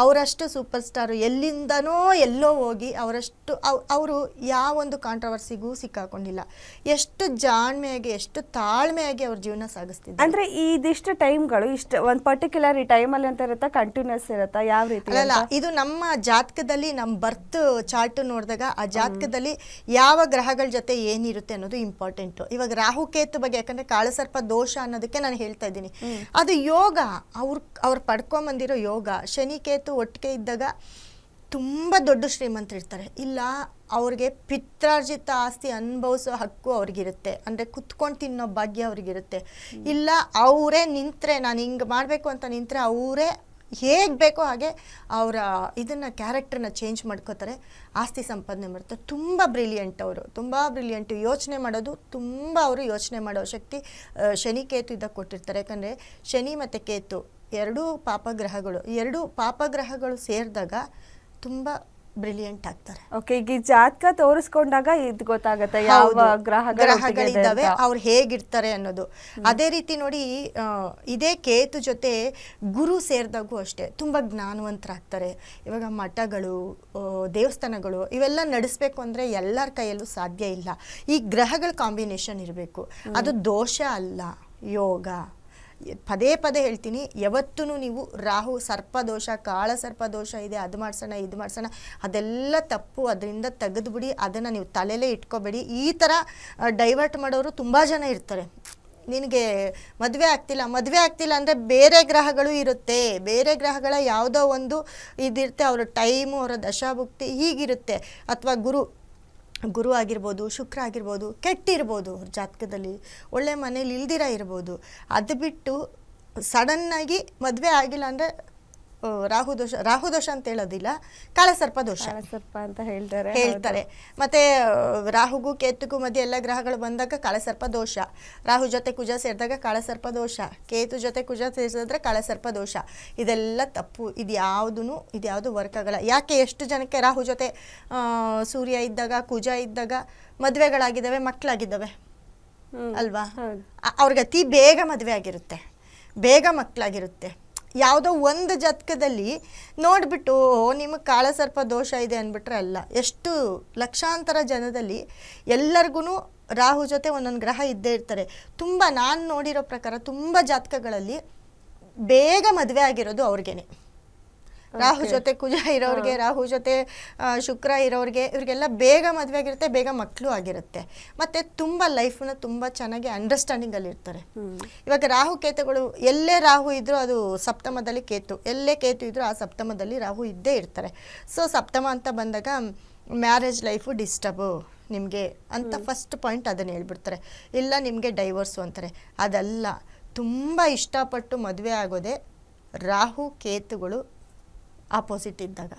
ಅವರಷ್ಟು super star ಎಲ್ಲಿಂದನೋ ಎಲ್ಲೋ ಹೋಗಿ ಅವರಷ್ಟು ಅವರು ಯಾವೊಂದು ಕಾಂಟ್ರವರ್ಸಿಗೂ ಸಿಕ್ಕಾಕೊಂಡಿಲ್ಲ. ಎಷ್ಟು ಜಾಣ್ಮೆಯಾಗಿ ಎಷ್ಟು ತಾಳ್ಮೆಯಾಗಿ ಅವ್ರ ಜೀವನ ಸಾಗಿಸ್ತಿದ್ದಾರೆ. ಅಂದ್ರೆ ಇದಿಷ್ಟು ಟೈಮ್ಗಳು ಇಷ್ಟು ಒಂದು ಪರ್ಟಿಕ್ಯುಲರ್ ಈ ಟೈಮಲ್ಲಿ ಅಂತ ಇರುತ್ತಾ ಕಂಟಿನ್ಯೂಸ್ ಇರುತ್ತಾ ಯಾವ ರೀತಿ ಅಲ್ಲ? ಇದು ನಮ್ಮ ಜಾತಕದಲ್ಲಿ ನಮ್ಮ ಬರ್ತ್ ಚಾರ್ಟ್ ನೋಡಿದಾಗ ಆ ಜಾತಕದಲ್ಲಿ ಯಾವ ಗ್ರಹಗಳ ಜೊತೆ ಏನಿರುತ್ತೆ ಅನ್ನೋದು ಇಂಪಾರ್ಟೆಂಟು ಇವಾಗ ರಾಹುಕೇತು ಬಗ್ಗೆ ಯಾಕಂದ್ರೆ ಕಾಳಸರ್ಪ ದೋಷ ಅನ್ನೋದಕ್ಕೆ ನಾನು ಹೇಳ್ತಾ ಇದ್ದೀನಿ. ಅದು ಯೋಗ ಅವ್ರು ಅವ್ರು ಪಡ್ಕೊಂಬಂದಿರೋ ಯೋಗ ಶನಿ ಕೇತು ಒಟ್ಟಿಗೆ ಇದ್ದಾಗ ತುಂಬ ದೊಡ್ಡ ಶ್ರೀಮಂತರಿರ್ತಾರೆ. ಇಲ್ಲ ಅವ್ರಿಗೆ ಪಿತ್ರಾರ್ಜಿತ ಆಸ್ತಿ ಅನುಭವಿಸೋ ಹಕ್ಕು ಅವ್ರಿಗಿರುತ್ತೆ. ಅಂದರೆ ಕುತ್ಕೊಂಡು ತಿನ್ನೋ ಭಾಗ್ಯ ಅವ್ರಿಗಿರುತ್ತೆ. ಇಲ್ಲ ಅವರೇ ನಿಂತರೆ ನಾನು ಹಿಂಗೆ ಮಾಡಬೇಕು ಅಂತ ನಿಂತರೆ ಅವರೇ ಹೇಗೆ ಬೇಕೋ ಹಾಗೆ ಅವರ, ಇದನ್ನು ಕ್ಯಾರೆಕ್ಟರ್ನ ಚೇಂಜ್ ಮಾಡ್ಕೋತಾರೆ. ಆಸ್ತಿ ಸಂಪಾದನೆ ಮಾಡ್ತಾರೆ. ತುಂಬ ಬ್ರಿಲಿಯಂಟ್ ಅವರು. ತುಂಬ ಬ್ರಿಲಿಯಂಟ್ ಯೋಚನೆ ಮಾಡೋದು ತುಂಬ ಅವರು ಯೋಚನೆ ಮಾಡೋ ಶಕ್ತಿ ಶನಿ ಕೇತು ಇದಕ್ಕೆ ಕೊಟ್ಟಿರ್ತಾರೆ. ಯಾಕಂದರೆ ಶನಿ ಮತ್ತು ಕೇತು ಎರಡೂ ಪಾಪಗ್ರಹಗಳು. ಎರಡೂ ಪಾಪಗ್ರಹಗಳು ಸೇರಿದಾಗ ತುಂಬ ಬ್ರಿಲಿಯಂಟ್ ಆಗ್ತಾರೆ. ಓಕೆ ಈಗ ಈ ಜಾತಕ ತೋರಿಸ್ಕೊಂಡಾಗ ಇದು ಗೊತ್ತಾಗತ್ತೆ ಯಾವ ಗ್ರಹಗಳಿದ್ದಾವೆ. ಅವ್ರು ಹೇಗಿರ್ತಾರೆ ಅನ್ನೋದು. ಅದೇ ರೀತಿ ನೋಡಿ ಇದೇ ಕೇತು ಜೊತೆ ಗುರು ಸೇರಿದಾಗೂ ಅಷ್ಟೇ ತುಂಬ ಜ್ಞಾನವಂತರಾಗ್ತಾರೆ. ಇವಾಗ ಮಠಗಳು ದೇವಸ್ಥಾನಗಳು ಇವೆಲ್ಲ ನಡೆಸ್ಬೇಕು ಅಂದರೆ ಎಲ್ಲರ ಕೈಯಲ್ಲೂ ಸಾಧ್ಯ ಇಲ್ಲ. ಈ ಗ್ರಹಗಳ ಕಾಂಬಿನೇಷನ್ ಇರಬೇಕು. ಅದು ದೋಷ ಅಲ್ಲ ಯೋಗ. ಪದೇ ಪದೇ ಹೇಳ್ತೀನಿ ಯಾವತ್ತೂ ನೀವು ರಾಹು ಸರ್ಪದೋಷ, ಕಾಳ ಸರ್ಪದೋಷ ಇದೆ, ಅದು ಮಾಡ್ಸೋಣ, ಇದು ಮಾಡ್ಸೋಣ, ಅದೆಲ್ಲ ತಪ್ಪು, ಅದರಿಂದ ತೆಗೆದುಬಿಡಿ, ಅದನ್ನು ನೀವು ತಲೆಯಲ್ಲೇ ಇಟ್ಕೋಬೇಡಿ. ಈ ಥರ ಡೈವರ್ಟ್ ಮಾಡೋರು ತುಂಬ ಜನ ಇರ್ತಾರೆ. ನಿನಗೆ ಮದುವೆ ಆಗ್ತಿಲ್ಲ ಮದುವೆ ಆಗ್ತಿಲ್ಲ ಅಂದರೆ ಬೇರೆ ಗ್ರಹಗಳು ಇರುತ್ತೆ. ಬೇರೆ ಗ್ರಹಗಳ ಯಾವುದೋ ಒಂದು ಇದಿರುತ್ತೆ, ಅವರ ಟೈಮು ಅವರ ದಶಾಭುಕ್ತಿ ಹೀಗಿರುತ್ತೆ. ಅಥವಾ ಗುರು ಗುರು ಆಗಿರ್ಬೋದು, ಶುಕ್ರ ಆಗಿರ್ಬೋದು, ಕೆಟ್ಟಿರ್ಬೋದು, ಅವ್ರ ಜಾತಕದಲ್ಲಿ ಒಳ್ಳೆ ಮನೇಲಿ ಇಲ್ದಿರ ಇರ್ಬೋದು. ಅದು ಬಿಟ್ಟು ಸಡನ್ನಾಗಿ ಮದುವೆ ಆಗಿಲ್ಲ ಅಂದರೆ ರಾಹು ದೋಷ ರಾಹು ದೋಷ ಅಂತ ಹೇಳೋದಿಲ್ಲ ಕಾಳಸರ್ಪ ದೋಷ. ಕಾಳಸರ್ಪ ಅಂತ ಹೇಳ್ತಾರೆ ಹೇಳ್ತಾರೆ. ಮತ್ತೆ ರಾಹುಗೂ ಕೇತುಗೂ ಮಧ್ಯೆ ಎಲ್ಲ ಗ್ರಹಗಳು ಬಂದಾಗ ಕಾಳಸರ್ಪ ದೋಷ. ರಾಹು ಜೊತೆ ಕುಜ ಸೇರಿದಾಗ ಕಾಳಸರ್ಪ ದೋಷ. ಕೇತು ಜೊತೆ ಕುಜ ಸೇರಿಸಿದ್ರೆ ಕಾಳಸರ್ಪ ದೋಷ. ಇದೆಲ್ಲ ತಪ್ಪು. ಇದು ಯಾವುದೂ ಇದು ಯಾವುದು ವರ್ಕ್ ಆಗಲ್ಲ ಯಾಕೆ ಎಷ್ಟು ಜನಕ್ಕೆ ರಾಹು ಜೊತೆ ಸೂರ್ಯ ಇದ್ದಾಗ ಕುಜ ಇದ್ದಾಗ ಮದುವೆಗಳಾಗಿದ್ದಾವೆ ಮಕ್ಕಳಾಗಿದ್ದಾವೆ? ಅಲ್ವಾ. ಅವ್ರಿಗೆ ಅತಿ ಬೇಗ ಮದುವೆ ಆಗಿರುತ್ತೆ. ಬೇಗ ಮಕ್ಕಳಾಗಿರುತ್ತೆ. ಯಾವುದೋ ಒಂದು ಜಾತಕದಲ್ಲಿ ನೋಡಿಬಿಟ್ಟು ನಿಮಗೆ ಕಾಳಸರ್ಪ ದೋಷ ಇದೆ ಅಂದ್ಬಿಟ್ರೆ ಅಲ್ಲ. ಎಷ್ಟು ಲಕ್ಷಾಂತರ ಜನದಲ್ಲಿ ಎಲ್ಲರಿಗೂ ರಾಹು ಜೊತೆ ಒಂದೊಂದು ಗ್ರಹ ಇದ್ದೇ ಇರ್ತಾರೆ. ತುಂಬ ನಾನು ನೋಡಿರೋ ಪ್ರಕಾರ ತುಂಬ ಜಾತಕಗಳಲ್ಲಿ ಬೇಗ ಮದುವೆ ಆಗಿರೋದು ಅವ್ರಿಗೇನೆ. ರಾಹು ಜೊತೆ ಕುಜ ಇರೋರಿಗೆ ರಾಹು ಜೊತೆ ಶುಕ್ರ ಇರೋರಿಗೆ ಇವ್ರಿಗೆಲ್ಲ ಬೇಗ ಮದುವೆ ಆಗಿರುತ್ತೆ ಬೇಗ ಮಕ್ಕಳು ಆಗಿರುತ್ತೆ. ಮತ್ತೆ ತುಂಬ ಲೈಫ್ನ ತುಂಬ ಚೆನ್ನಾಗಿ ಅಂಡರ್ಸ್ಟ್ಯಾಂಡಿಂಗಲ್ಲಿ ಇರ್ತಾರೆ. ಇವಾಗ ರಾಹು ಕೇತುಗಳು ಎಲ್ಲೇ ರಾಹು ಇದ್ರೂ ಅದು ಸಪ್ತಮದಲ್ಲಿ ಕೇತು ಎಲ್ಲೇ ಕೇತು ಇದ್ರೂ ಆ ಸಪ್ತಮದಲ್ಲಿ ರಾಹು ಇದ್ದೇ ಇರ್ತಾರೆ. ಸೊ ಸಪ್ತಮ ಅಂತ ಬಂದಾಗ ಮ್ಯಾರೇಜ್ ಲೈಫು ಡಿಸ್ಟರ್ಬು ನಿಮಗೆ ಅಂತ ಫಸ್ಟ್ ಪಾಯಿಂಟ್ ಅದನ್ನು ಹೇಳ್ಬಿಡ್ತಾರೆ. ಇಲ್ಲ ನಿಮಗೆ ಡೈವರ್ಸು ಅಂತಾರೆ. ಅದಲ್ಲ ತುಂಬ ಇಷ್ಟಪಟ್ಟು ಮದುವೆ ಆಗೋದೇ ರಾಹು ಕೇತುಗಳು ಆಪೋಸಿಟ್ ಇದ್ದಾಗ